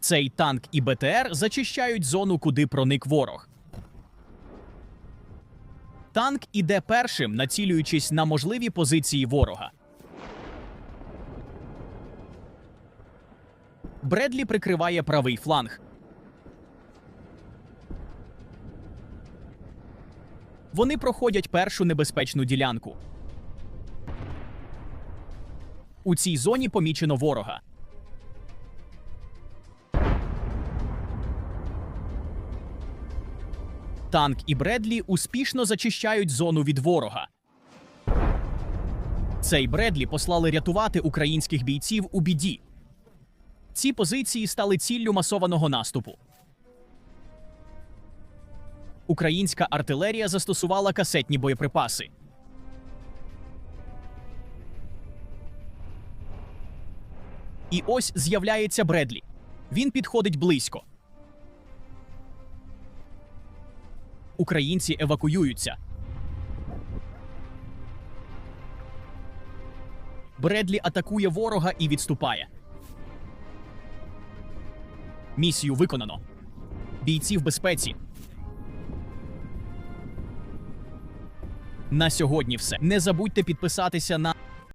Цей танк і БТР зачищають зону, куди проник ворог. Танк іде першим, націлюючись на можливі позиції ворога. Бредлі прикриває правий фланг. Вони проходять першу небезпечну ділянку. У цій зоні помічено ворога. Танк і Бредлі успішно зачищають зону від ворога. Цей Бредлі послали рятувати українських бійців у біді. Ці позиції стали ціллю масованого наступу. Українська артилерія застосувала касетні боєприпаси. І ось з'являється Бредлі. Він підходить близько. Українці евакуюються. Бредлі атакує ворога і відступає. Місію виконано. Бійці в безпеці. На сьогодні все. Не забудьте підписатися на